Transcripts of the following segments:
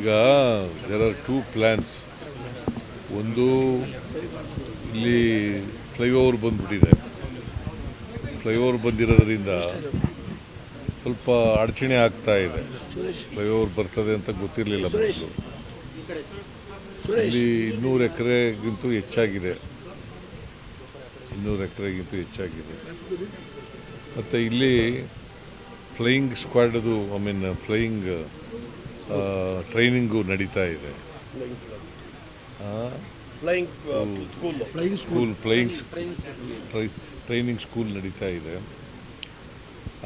ಈಗ there are two plans ಒಂದು ಇಲ್ಲಿ ಫ್ಲೈಓವರ್ ಬಂದ್ಬಿಟ್ಟಿದೆ. ಫ್ಲೈಓವರ್ ಬಂದಿರೋದ್ರಿಂದ ಸ್ವಲ್ಪ ಅಡಚಣೆ ಆಗ್ತಾ ಇದೆ. ಫ್ಲೈಓವರ್ ಬರ್ತದೆ ಅಂತ ಗೊತ್ತಿರಲಿಲ್ಲ ಮೊದಲು ಇಲ್ಲಿ ಇನ್ನೂರು ಎಕರೆಗಿಂತೂ ಹೆಚ್ಚಾಗಿದೆ. ಇನ್ನೂರು ಎಕರೆಗಿಂತೂ ಹೆಚ್ಚಾಗಿದೆ. ಮತ್ತು ಇಲ್ಲಿ ಫ್ಲೈಯಿಂಗ್ ಸ್ಕ್ವಾಡ್ದು ಐ ಮೀನ್ ಫ್ಲೈಯಿಂಗ್ ಟ್ರೈನಿಂಗು ನಡೀತಾ ಇದೆ. School school flying training school ನಡೀತಾ ಇದೆ.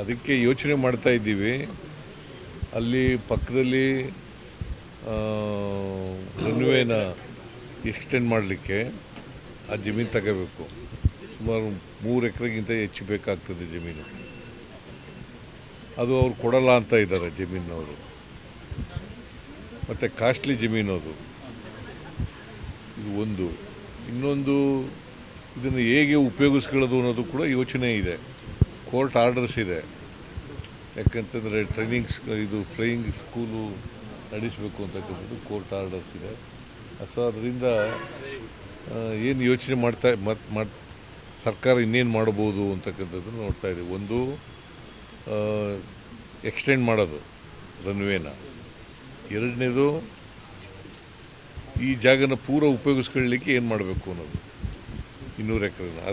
ಅದಕ್ಕೆ ಯೋಚನೆ ಮಾಡ್ತಾ ಇದ್ದೀವಿ. ಅಲ್ಲಿ ಪಕ್ಕದಲ್ಲಿ ರನ್ವೇನ ಎಕ್ಸ್ಟೆಂಡ್ ಮಾಡಲಿಕ್ಕೆ ಆ ಜಮೀನು ತಗೋಬೇಕು. ಸುಮಾರು ಮೂರು ಎಕರೆಗಿಂತ ಹೆಚ್ಚು ಬೇಕಾಗ್ತದೆ ಜಮೀನು. ಅದು ಅವ್ರು ಕೊಡಲ್ಲ ಅಂತ ಇದ್ದಾರೆ ಜಮೀನವರು. ಮತ್ತು ಕಾಸ್ಟ್ಲಿ ಜಮೀನು ಅದು. ಇದು ಒಂದು. ಇನ್ನೊಂದು, ಇದನ್ನು ಹೇಗೆ ಉಪಯೋಗಿಸ್ಕೊಳ್ಳೋದು ಅನ್ನೋದು ಕೂಡ ಯೋಚನೆ ಇದೆ. ಕೋರ್ಟ್ ಆರ್ಡರ್ಸ್ ಇದೆ. ಯಾಕಂತಂದರೆ ಟ್ರೈನಿಂಗ್ಸ್, ಇದು ಫ್ಲೈಯಿಂಗ್ ಸ್ಕೂಲು ನಡೆಸಬೇಕು ಅಂತಕ್ಕಂಥದ್ದು ಕೋರ್ಟ್ ಆರ್ಡರ್ಸ್ ಇದೆ. ಸೊ ಅದರಿಂದ ಏನು ಯೋಚನೆ ಮಾಡ್ತಾ ಮತ್ತು ಮಾಡ್ ಸರ್ಕಾರ ಇನ್ನೇನು ಮಾಡ್ಬೋದು ಅಂತಕ್ಕಂಥದ್ದು ನೋಡ್ತಾ ಇದೆ ಒಂದು ಎಕ್ಸ್ಟೆಂಡ್ ಮಾಡೋದು ರನ್ವೇನ ಎರಡನೇದು ಈ ಜಾಗನ ಪೂರ ಉಪಯೋಗಿಸ್ಕೊಳ್ಳಿಕ್ಕೆ ಏನು ಮಾಡಬೇಕು ಅನ್ನೋದು. ಇನ್ನೂರು ಎಕರೆನ.